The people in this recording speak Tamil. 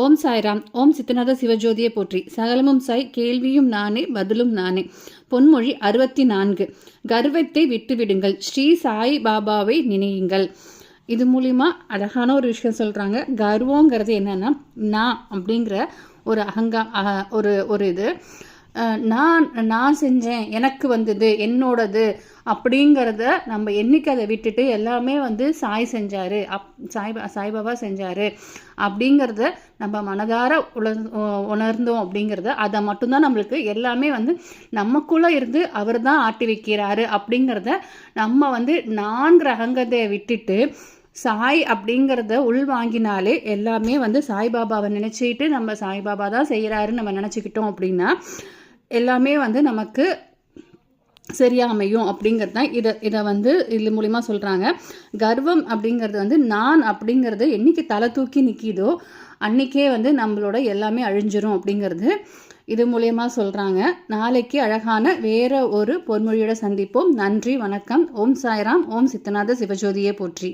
ஓம் சாய்ராம் ஓம் சித்தநாத சிவஜோதியை போற்றி. சகலமும் சாய் கேள்வியும் நானே பதிலும் நானே. பொன்மொழி அறுபத்தி நான்கு கர்வத்தை விட்டுவிடுங்கள். ஸ்ரீ சாய் பாபாவை நினையுங்கள். இது மூலிமா அழகான ஒரு விஷயம் சொல்கிறாங்க கர்வங்கிறது என்னென்னா நான் அப்படிங்கிற ஒரு அகங்கா ஒரு ஒரு இது. நான் நான் செஞ்சேன் எனக்கு வந்தது என்னோடது அப்படிங்கிறத நம்ம என்னைக்கு அதை விட்டுட்டு எல்லாமே வந்து சாய் செஞ்சார். அப் சாய் சாய்பாபா செஞ்சார் அப்படிங்கிறத நம்ம மனதார உணர் உணர்ந்தோம் அப்படிங்கிறத அதை மட்டும்தான் நம்மளுக்கு எல்லாமே வந்து நமக்குள்ளே இருந்து அவர் தான் ஆட்டி வைக்கிறாரு அப்படிங்கிறத நம்ம வந்து நான்கிற அகங்கத்தை விட்டுட்டு சாய் அப்படிங்கிறத உள் வாங்கினாலே எல்லாமே வந்து சாய்பாபாவை நினச்சிக்கிட்டு நம்ம சாய்பாபா தான் செய்கிறாருன்னு நம்ம நினச்சிக்கிட்டோம் அப்படின்னா எல்லாமே வந்து நமக்கு சரியாக அமையும் அப்படிங்கிறது தான் இதை இதை வந்து இது மூலிமா சொல்கிறாங்க கர்வம் அப்படிங்கிறது வந்து நான் அப்படிங்கிறது என்னைக்கு தலை தூக்கி நிற்கிதோ அன்றைக்கே வந்து நம்மளோட எல்லாமே அழிஞ்சிரும் அப்படிங்கிறது இது மூலயமா சொல்கிறாங்க நாளைக்கு அழகான வேற ஒரு பொன்மொழியோட சந்திப்போம். நன்றி வணக்கம். ஓம் சாய்ராம். ஓம் சித்தநாத சிவஜோதியே போற்றி.